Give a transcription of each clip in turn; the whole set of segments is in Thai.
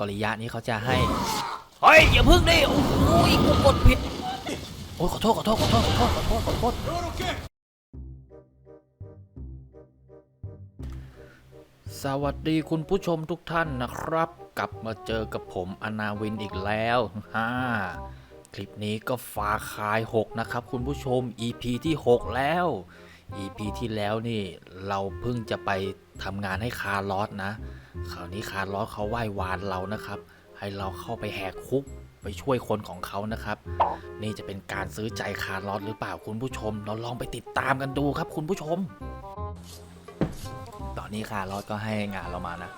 กริยะนี้เขาจะให้ เฮ้ย อย่าพึ่งดิ โอ้โหกูกดผิด โอ้ยขอโทษขอโทษขอโทษขอโทษขอโทษขอโทษสวัสดีคุณผู้ชมทุกท่านนะครับ กลับมาเจอกับผมอนาวินอีกแล้วฮ่าคลิปนี้ก็ฟาคาย 6 นะครับ คุณผู้ชม EP ที่ 6 แล้ว EP ที่แล้วนี่ เราเพิ่งจะไปทำงานให้คาร์ลอสนะ คราวนี้คาร์ลอสเขาไหว้วานเรานะครับ ให้เราเข้าไปแหกคุกไปช่วยคนของเขานะครับ นี่จะเป็นการซื้อใจคาร์ลอสหรือเปล่าคุณผู้ชม เราลองไปติดตามกันดูครับ คุณผู้ชม ตอนนี้คาร์ลอสก็ให้งานเรามานะ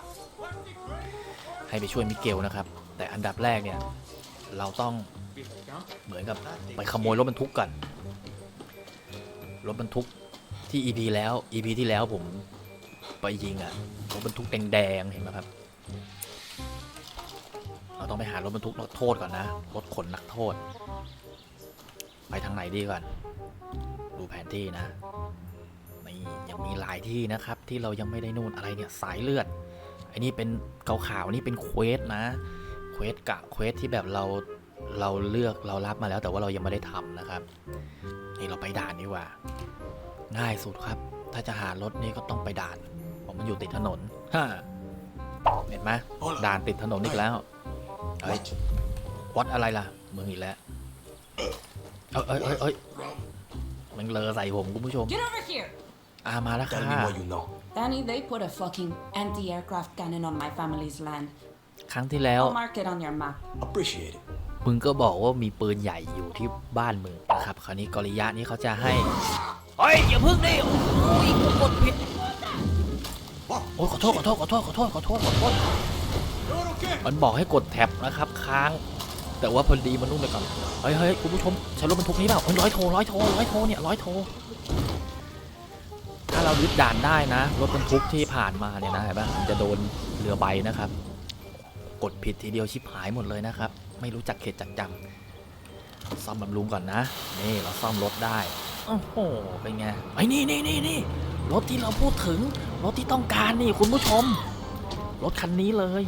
ให้ไปช่วยมิเกลนะครับ แต่อันดับแรกเนี่ย เราต้องเหมือนกับไปขโมยรถบรรทุกก่อนรถบรรทุกที่ EP แล้ว EP ที่แล้วผม ไปยิงอะรถบรรทุกแดงๆเห็นไหมครับเราต้องไปหารถบรรทุกนักโทษก่อนนะรถขนนักโทษ ไปทางไหนดีก่อน ดูแผนที่นะนี่ยังมีหลายที่นะครับ ที่เรายังไม่ได้นู่นอะไรเนี่ยสายเลือดไอ้นี่เป็นขาวๆนี่เป็นเควสนะเควสกะเควสที่แบบเราเราเลือกเรารับมาแล้ว แต่ว่าเรายังไม่ได้ทำนะครับ นี่เราไปด่านดีกว่า ง่ายสุดครับ ถ้าจะหารถนี่ก็ต้องไปด่าน ผมมันอยู่ติดถนนฮะเห็นไหมด่านติดถนนอีกแล้วเฮ้ยวัดอะไรล่ะมึงอีกแล้วเอ้ยเอ้ยเอ้ยเอ้ยมันเลอใส่ผมคุณผู้ชม Get over here! อามาแล้วค่ะ Tell me what you know. Danny, they put a fucking anti-aircraft cannon on my family's land. ครั้งที่แล้ว I'll mark it on your map. Appreciate it. มึงก็บอกว่ามีปืนใหญ่อยู่ที่บ้านมึงนะครับ คราวนี้กริยะนี้เขาจะให้เฮ้ยอย่าพึ่งดิโอ้โหกูกดผิด โอ้ยขอโทษขอโทษขอโทษขอโทษขอโทษขอโทษมันบอกให้กดแท็บนะครับค้าง แต่ว่าพอดีมันนุ่มไปก่อนเฮ้ยเฮ้ยคุณผู้ชมใช้รถบรรทุกนี้เปล่าร้อยโทร้อยโทร้อยโทเนี่ยร้อยโทถ้าเรายึดด่านได้นะรถบรรทุกที่ผ่านมาเนี่ยนะเห็นปะมันจะโดนเรือใบนะครับ กดผิดทีเดียวชิบหายหมดเลยนะครับ ไม่รู้จักเขตจักจำซ่อมบำรุงก่อนนะ นี่เราซ่อมรถได้โอ้โหเป็นไงไอ้นี่นี่นี่นี่ รถที่เราพูดถึง รถที่ต้องการนี่คุณผู้ชม รถคันนี้เลย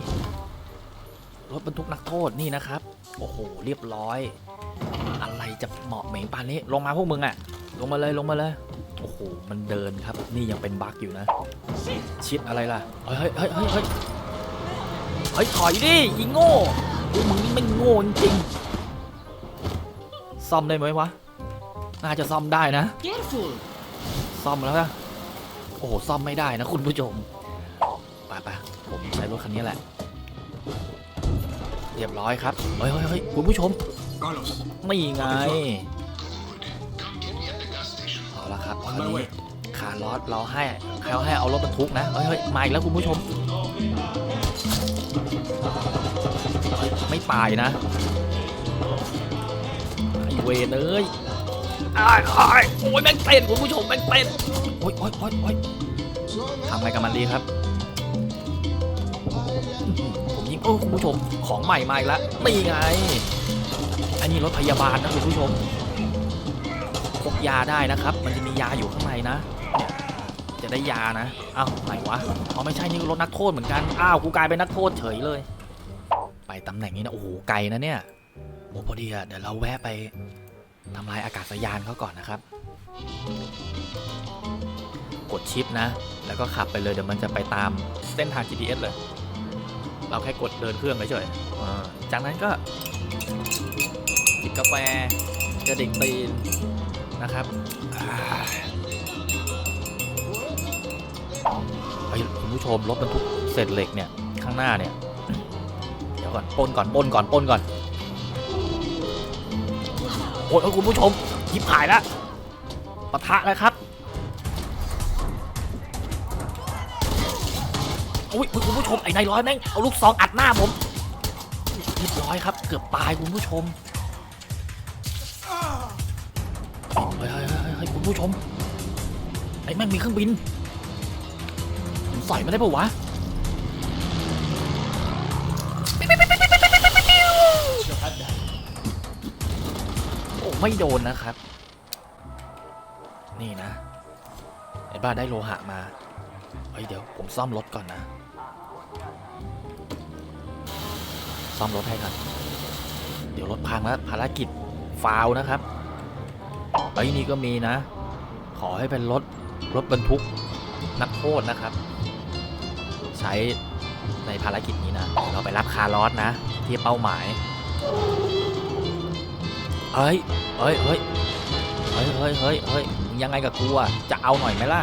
รถบรรทุกนักโทษนี่นะครับ โอ้โห เรียบร้อย อะไรจะเหมาะเหม่งปานนี้ ลงมาพวกมึงอะลงมาเลยลงมาเลย โอ้โห มันเดินครับ นี่ยังเป็นบั๊กอยู่นะ ชิดอะไรล่ะ เฮ้ยเฮ้ยเฮ้ยเฮ้ยเฮ้ยถอยดิยิงโง่พวกมึงนี่ไม่งโง่จริงๆซ่อมได้ไหมวะ น่าจะซ่อมได้นะ Careful! ซ่อมแล้วนะโอ้โหซ่อมไม่ได้นะคุณผู้ชมไปไปผมใช้รถคันนี้แหละ เรียบร้อยครับเฮ้ยเฮ้ยเฮ้ยคุณผู้ชม Carlos, นี่ไงเอาละครับตอนนี้คาร์ลอสเราให้เขาให้เอารถบรรทุกนะเฮ้ยเฮ้ยมาอีกแล้วคุณผู้ชมเฮ้ยไม่ตายนะไอเวนเอ้ย อ้ายอ้ายโอ้ยแม่งเต้นคุณผู้ชมแม่งเต้นโอ้ยโอ้ยโอ้ยโอ้ยทำไงกับมันดีครับอื้อหือผมยิงโอ้คุณผู้ชมของใหม่มาอีกแล้วนี่ไง อันนี้รถพยาบาลนะคุณผู้ชมพกยาได้นะครับ มันจะมียาอยู่ข้างในนะเนี่ยจะได้ยานะอ้าวไหนวะอ๋อไม่ใช่นี่รถนักโทษเหมือนกันอ้าวกูกลายเป็นนักโทษเฉยเลย ไปตำแหน่งนี้นะโอ้โหไกลนะเนี่ยโอ้พอดีอะเดี๋ยวเราแวะไป ทำลายอากาศยานเขาก่อนนะครับ กดชิปนะ แล้วก็ขับไปเลยเดี๋ยวมันจะไปตามเส้นทาง GPS เลย เราแค่กดเดินเครื่องเฉยๆจากนั้นก็จิบกาแฟกระดิ่งตีนนะครับอ่าเฮ้ยคุณผู้ชมรถบรรทุกเศษเหล็กเนี่ย ข้างหน้าเนี่ย เดี๋ยวก่อนป้นก่อนป้นก่อนป้นก่อน อ้ยคุณผู้ชมยิบหายแล้วปะทะแล้วครับอุ้ยคุณผู้ชมไอ้นายร้อยแม่งเอาลูกซองอัดหน้าผมเรียบร้อยครับ เกือบตายคุณผู้ชมเฮ้ยเฮ้ยเฮ้ยคุณผู้ชมไอ้แม่งมีเครื่องบินผมใส่ไม่ได้ปะวะ ไม่โดนนะครับ นี่นะไอ้บ้าได้โลหะมาเฮ้ยเดี๋ยวผมซ่อมรถก่อนนะ ซ่อมรถให้ก่อนเดี๋ยวรถพังแล้วภารกิจฟาวนะครับไอ้ยนี่ก็มีนะ ขอให้เป็นรถรถบรรทุกนักโทษนะครับ ใช้ในภารกิจนี้นะ เราไปรับคาร์ลอสนะ ที่เป้าหมาย เฮ้ยเฮ้ยเฮ้ยเฮ้ยเฮ้ยเฮ้ยเฮ้ยยังไงกับกูอะจะเอาหน่อยไหมล่ะ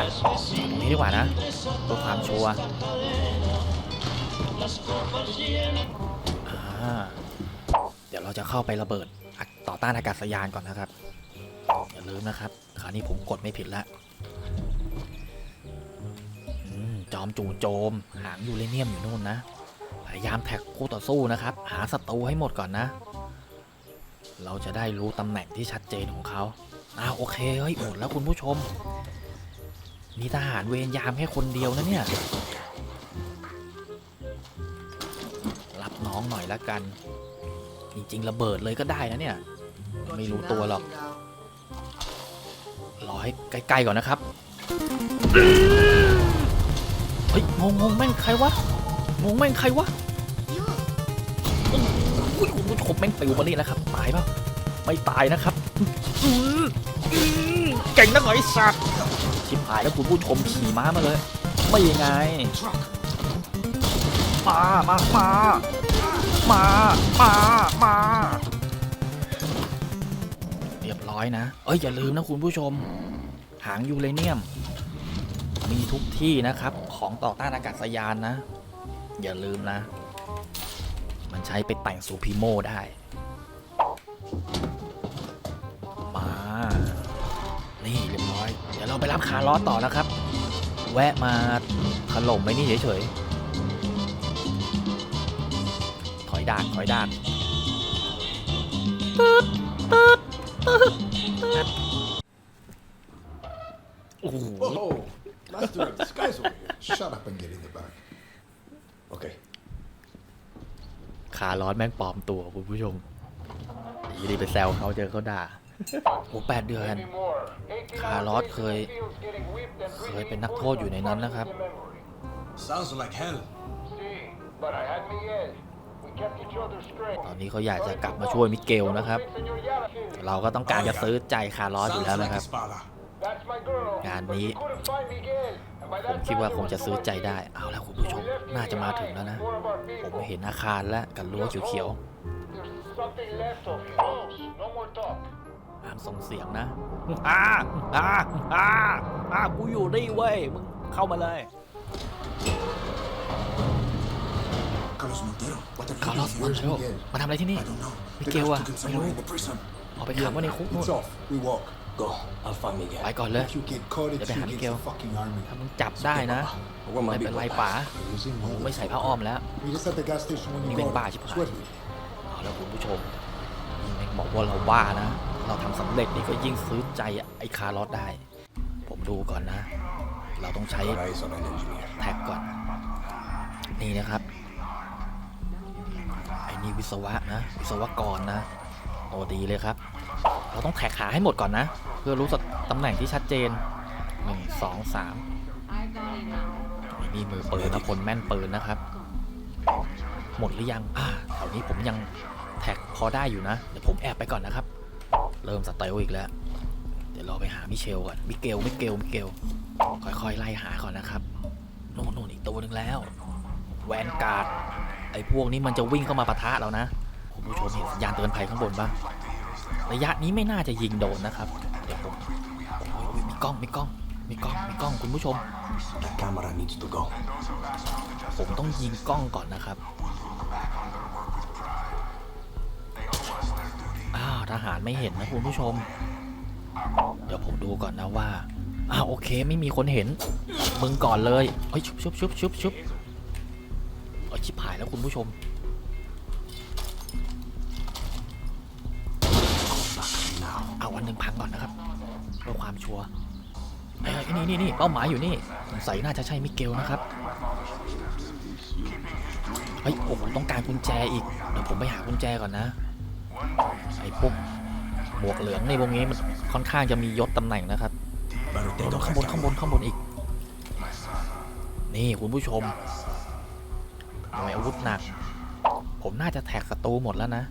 ตรงนี้ดีกว่านะเพื่อความชัวร์อ่าเดี๋ยวเราจะเข้าไประเบิดต่อต้านอากาศยานก่อนนะครับ อย่าลืมนะครับ คราวนี้ผมกดไม่ผิดล้วอืมจอมจู่โจม หางยูเรเนียมอยู่นู่นนะ พยายามแท็กคู่ต่อสู้นะครับ หาศัตรูให้หมดก่อนนะ เราจะได้รู้ตำแหน่งที่ชัดเจนของเขาอ้าวโอเคเฮ้ยหมดแล้วคุณผู้ชม มีทหารเวรยามแค่คนเดียวนะเนี่ย รับน้องหน่อยละกัน จริง ๆ ระเบิดเลยก็ได้นะเนี่ย ไม่รู้ตัวหรอกรอให้ใกล้ๆก่อนนะครับ เฮ้ยงงงแม่งใครวะงงแม่งใครวะ ผู้ชมแม่งปิวมานี่นะครับ ตายเปล่าไม่ตายนะครับอื้ออื้อเก่งนักหน่อยไอ้สัตว์ชิบหายแล้วคุณผู้ชมขี่ม้ามาเลย ไม่ยังไง มา มา มา มา มา มาเรียบร้อยนะ เอ้ยอย่าลืมนะคุณผู้ชม หางยูเรเนียม มีทุกที่นะครับ ของต่อต้านอากาศยานนะ อย่าลืมนะมัน ใช้ไปแต่งซูพิโมได้ มา นี่เรียบร้อย เดี๋ยวเราไปรับคาร์ลอสต่อนะครับ แวะมาถล่มไปนี่เฉยๆ ถอยด่านถอยด่านตึ๊ดตึ๊ดตึ๊ดตึ๊ดโอ้โห master of disguise over here. Shut up and get in the bag. Okay. ขา ร้อนแม่งปลอมตัวคุณผู้ชมยีดีไปแซวเขาเจอเขาด่าโอ้แปดเดือน คาร์ลอสเคย เคยเป็นนักโทษอยู่ในนั้นนะครับ Sounds like hell. But I had me edge. We kept each other straight. ตอนนี้เขาอยากจะกลับมาช่วยมิเกลนะครับ Senor Yala, เราก็ต้องการจะซื้อใจคาร์ลอสอยู่ Sounds แล้ว like นะครับ Espada. that's my girl. งานนี้ But you couldn't find Miguel. And by ผม that คิด time, ว่า it คง was จะซื้อ too ใจ late. ได้ เอาแล้วคุณผู้ชม น่าจะมาถึงแล้วนะ More of our ผม people. เห็นอาคารและกับรั้วเขียว There's something left of you. No more talk. ๆห้ามส่งเสียงนะอ่าอ่าอ่าอ่ากูอยู่นี่เว้ย มึงเข้ามาเลย Carlos Montero. What the คาร์ลอส fuck? มัน Where's เร็ว Miguel? มาทำอะไรที่นี่ I don't know. มิ The เกล guys อะ took him ไม่รู้ somewhere in the prison. เอาไปขังไว้ในคุกนู่น It's off. We walk. Go. I'll find Miguel. ไปก่อนเลย If you get caught, it's Để ไป you หามิ against เกล the fucking army. ถ้ามึงจับได้นะ Where ไม่ my เป็นไร people? ป๋า Losing กู one. ไม่ใส่ผ้าอ้อมแล้ว Meet us at the gas station when นี่ you แม่ง go. บ้าชิบหาย Sweat me. เอาแล้วคุณผู้ชมนี่แม่งบอกว่าเราบ้านะ เราทำสำเร็จนี่ก็ยิ่งซื้อใจไอ้คาร์ลอสได้ ผมดูก่อนนะ เราต้องใช้ Got eyes on an engineer. แท็กก่อน นี่นะครับ ไอ้นี่วิศวะนะ วิศวกรนะโอ้ดีเลยครับ เราต้องแท็กขาให้หมดก่อนนะ เพื่อรู้สตำแหน่งที่ชัดเจนหนึ่งสองสามนี่มือปืนนะพลแม่นปืนนะครับ หมดหรือยังอ่าแถวนี้ผมยังแท็กพอได้อยู่นะ เดี๋ยวผมแอบไปก่อนนะครับ เริ่มสเตลอีกแล้ว เดี๋ยวเราไปหามิเชลก่อน มิเกล มิเกล มิเกล ค่อยๆ ไล่หาก่อนนะครับ โน่นโน่นอีกตัวหนึ่งแล้ว แวนการ์ด ไอ้พวกนี้มันจะวิ่งเข้ามาปะทะเรานะ คุณผู้ชมเห็นสัญญาณเตือนภัยข้างบนปะ ระยะนี้ไม่น่าจะยิงโดนนะครับเดี๋ยวผมโอ้ยโอ้ยมีกล้องมีกล้องมีกล้องมีกล้องคุณผู้ชม The camera needs to go. ผมต้องยิงกล้องก่อนนะครับอ้าวทหารไม่เห็นนะคุณผู้ชม เดี๋ยวผมดูก่อนนะว่าอ้าวโอเคไม่มีคนเห็น มึงก่อนเลยเฮ้ยชุบชุบชุบชุบชุบเอ้ยชิบหายแล้วคุณผู้ชม อันหนึ่งพังก่อนนะครับเพื่อความชัวร์เอ้ยเอ้นี่นี่นี่เป้าหมายอยู่นี่สงสัยน่าจะใช่มิเกลนะครับเฮ้ยโอ้โหต้องการกุญแจอีกเดี๋ยวผมไปหากุญแจก่อนนะไอ้พวกหมวกเหลืองในวงนี้มันค่อนข้างจะมียศตำแหน่งนะครับข้างบนข้างบนข้างบนอีก นี่คุณผู้ชมหน่วยอาวุธหนัก ผมน่าจะแท็กศัตรูหมดแล้วนะ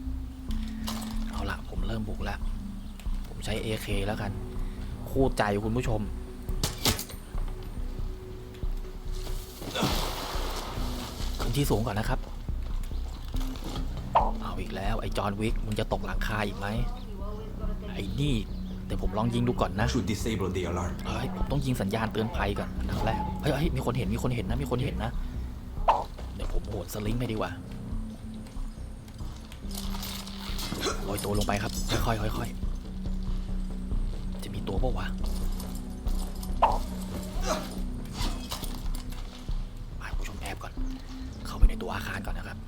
เอาละผมเริ่มบุกแล้ว ใช้ AK แล้วกัน คู่ใจคุณผู้ชม ขึ้นที่สูงก่อนนะครับ เอาอีกแล้ว ไอ้จอห์นวิกมึงจะตกหลังคาอีกไหมไอ้นี่เดี๋ยวผมลองยิงดูก่อนนะ Should disable the alarm. เฮ้ยผมต้องยิงสัญญาณเตือนภัยก่อนอันดับแรกเฮ้ยเฮ้ยมีคนเห็นมีคนเห็นนะมีคนเห็นนะ เดี๋ยวผมโหนสลิงไปดีกว่าโรยตัวลงไปครับ ค่อยๆค่อยๆีตัวปะวะไปผู้ชมแอบก่อน เข้าไปในตัวอาคารก่อนนะครับ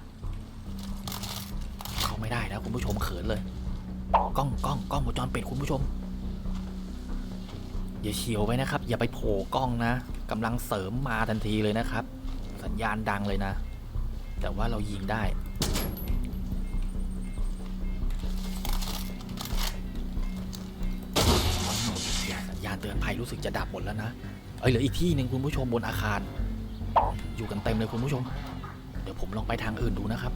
เข้าไม่ได้นะคุณผู้ชมเขินเลย กล้องกล้องกล้องวงจรปิดคุณผู้ชม อย่าเฉียวไปนะครับ อย่าไปโผล่กล้องนะกำลังเสริมมาทันทีเลยนะครับ สัญญาณดังเลยนะ แต่ว่าเรายิงได้ เตือนภัยรู้สึกจะดับหมดแล้วนะ เอ้ยเหลืออีกที่หนึ่งคุณผู้ชมบนอาคาร อยู่กันเต็มเลยคุณผู้ชม เดี๋ยวผมลองไปทางอื่นดูนะครับ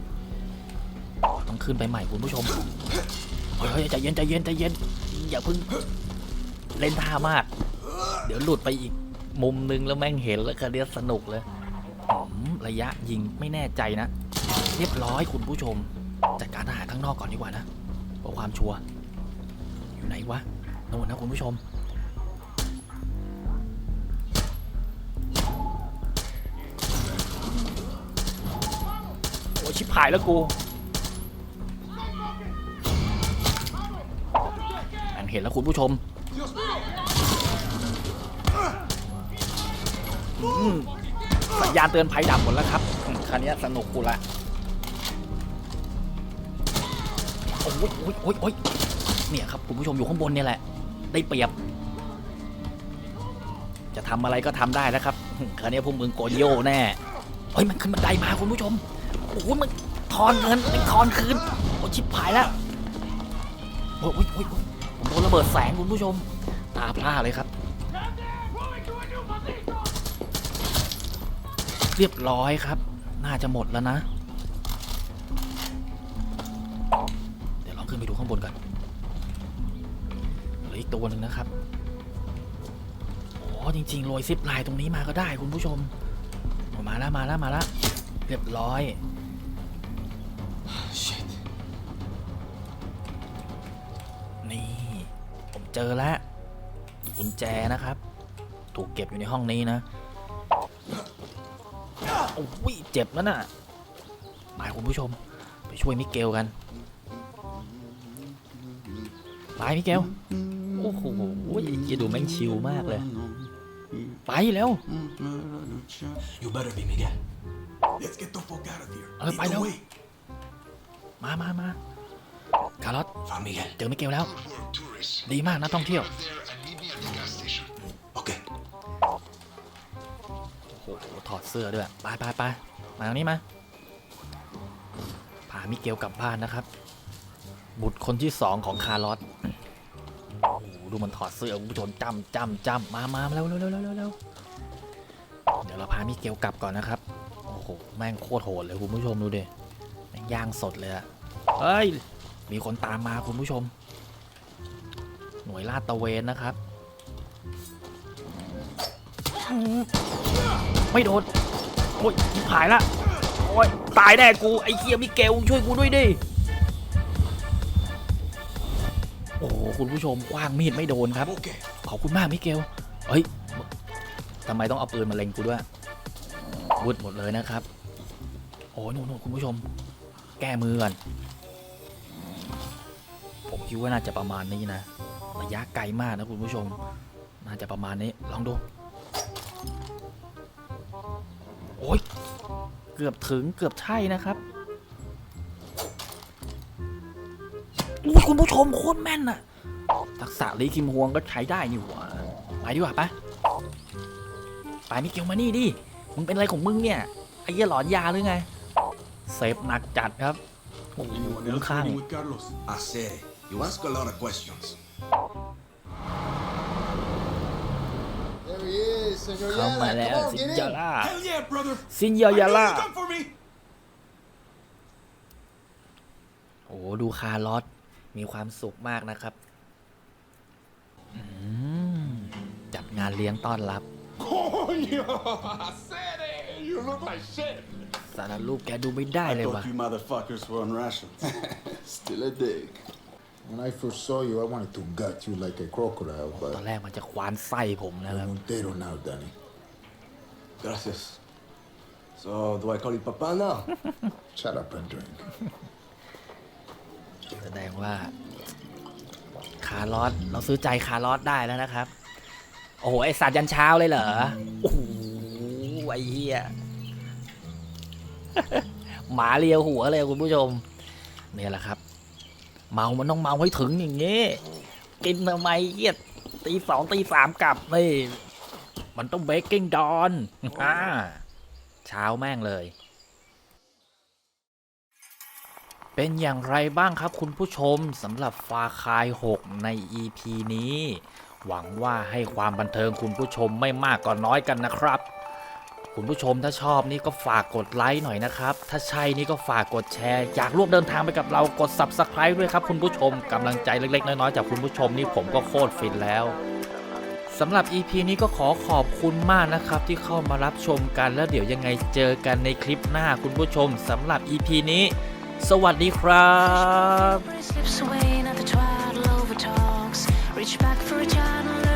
ต้องขึ้นไปใหม่คุณผู้ชม เฮ้ยใจเย็นใจเย็นใจเย็น อย่าเพิ่งเล่นท่ามาก เดี๋ยวหลุดไปอีกมุมนึงแล้วแม่งเห็นแล้วคราวเนี้ยสนุกเลยระยะยิงไม่แน่ใจนะ เรียบร้อยคุณผู้ชม จัดการทหารข้างนอกก่อนดีกว่านะเพื่อความชัวร์อยู่ไหนวะโน่นนะคุณผู้ชม ชิบหายแล้วกูแม่งเห็นแล้วคุณผู้ชมสัญญาณเตือนภัยดับหมดแล้วครับอืมคันนี้สนุกกูละโอ้ยโอ้ยโอ้ยโอ้ยเนี่ยครับคุณผู้ชมอยู่ข้างบนเนี่ยแหละ ได้เปรียบ จะทำอะไรก็ทำได้แล้วครับอืมคันนี้พวกมึงโกนโย่แน่เฮ้ยมันขึ้นบันไดมาคุณผู้ชม อ้โหมันทอนเงินมันทอนคืนโอ้ชิบหายแล้วโอ้ยโอ้ยโอ้ยผมโดนระเบิดแสงคุณผู้ชม ตาพร่าเลยครับ เรียบร้อยครับ น่าจะหมดแล้วนะ เดี๋ยวลองขึ้นไปดูข้างบนก่อนเหลืออีกตัวหนึ่งนะครับโอ้จริงๆโรยซิปไลน์ตรงนี้มาก็ได้คุณผู้ชมโอ้มาแล้วมาแล้วมาแล้วเรียบร้อย เจอแล้วกุญแจนะครับ ถูกเก็บอยู่ในห้องนี้นะโอ้ยเจ็บแล้วน่ะมาคุณผู้ชม ไปช่วยมิเกลกันไปมิเกลโอ้โหจะดูแม่งชิลมากเลย ไปแล้ว You better be Miguel. Let's get the fuck out of here. Uh, Lead I the know. way. มามามาคาร์ลอส Found Miguel. เจอมิเกลแล้ว ดีมากนะท่องเที่ยว Okay. โอ้โห ถอดเสื้อด้วย ไปไปไปมาตรงนี้มา พามิเกลกลับบ้านนะครับ บุตรคนที่สองของคาร์ลอสโอ้โหดูมันถอดเสื้อคุณผู้ชมจำจำจำมามามาเร็วเร็วเร็วเร็วเร็วเร็วเดี๋ยวเราพามิเกลกลับก่อนนะครับ โอ้โห แม่งโคตรโหดเลยคุณผู้ชมดูดิ แม่งย่างสดเลยอะเฮ้ย มีคนตามมาคุณผู้ชม หน่วยลาดตระเวนนะครับ ไม่โดน โอ้ยชิบหายละโอ้ยตายแน่กูไอ้เคียมิเกลช่วยกูด้วยดิ โอ้โหคุณผู้ชมคว้างมีดไม่โดนครับ Okay. ขอบคุณมากมิเกลเฮ้ยทำไมต้องเอาปืนมาเล็งกูด้วยวุดหมดเลยนะครับ โอ้ยนู่นๆคุณผู้ชม แก้มือก่อนผมคิดว่าน่าจะประมาณนี้นะ ระยะไกลมากนะคุณผู้ชม น่าจะประมาณนี้ ลองดู โอ้ย เกือบถึงเกือบใช่นะครับอุ้ยคุณผู้ชมโคตรแม่นอะทักษะลีคิมฮวงก็ใช้ได้นี่หว่าไปดีกว่าปะไปมิเกลมานี่ดิ มึงเป็นอะไรของมึงเนี่ย ไอ้เหี้ยหลอนยาหรือไง เซฟหนักจัดครับโอ้โห Anyone คุ้ม else ข้าง ready with Carlos? I said it. You ask a lot of questions. There he is, Senor เข้ามา Yala. แล้ว Come on, ซิน get ยา in. ล่า Hell yeah, brother. ซินยา I know ยาล่า you come for me. โอ้ดูคาร์ลอสมีความสุขมากนะครับอืมจัดงานเลี้ยงต้อนรับ Coño! I said it! You look like shit! สารรูปแกดูไม่ได้เลยว่ะ you motherfuckers were on rations. Still a dig. When I first saw you, I wanted to gut you like a crocodile, ตอน but แรกมันจะควานไส้ผมนะครับ you're Montero now, Danny. Gracias. So, do I call you Papa now? Shut up and drink. แสดงว่า คาร์ลอสเราซื้อใจคาร์ลอสได้แล้วนะครับ โอ้โห ไอสัตว์ยันเช้าเลยเหรอ โอ้โห ไอเหี้ย หมาเลียวหัวเลยคุณผู้ชม เนี่ยแหละครับ เมามันต้องเมาให้ถึงอย่างงี้กินทำไมเหี้ยตีสองตีสามกลับนี่มันต้องเบกกิ้งดอนอ่าเช้าแม่งเลย เป็นอย่างไรบ้างครับคุณผู้ชมสำหรับฟาคาย 6 ใน EP นี้ หวังว่าให้ความบันเทิงคุณผู้ชมไม่มากก็น้อยกันนะครับ คุณผู้ชมถ้าชอบนี่ก็ฝากกดไลค์หน่อยนะครับ ถ้าใช่นี่ก็ฝากกดแชร์ อยากร่วมเดินทางไปกับเรากด Subscribe ด้วยครับคุณผู้ชมกำลังใจเล็กๆ น้อยๆจากคุณผู้ชมนี่ผมก็โคตรฟินแล้วสำหรับ EP นี้ก็ขอขอบคุณมากนะครับ ที่เข้ามารับชมกันแล้วเดี๋ยวยังไงเจอกันในคลิปหน้าคุณผู้ชมสำหรับ EP นี้ สวัสดีครับ Reach back for a channel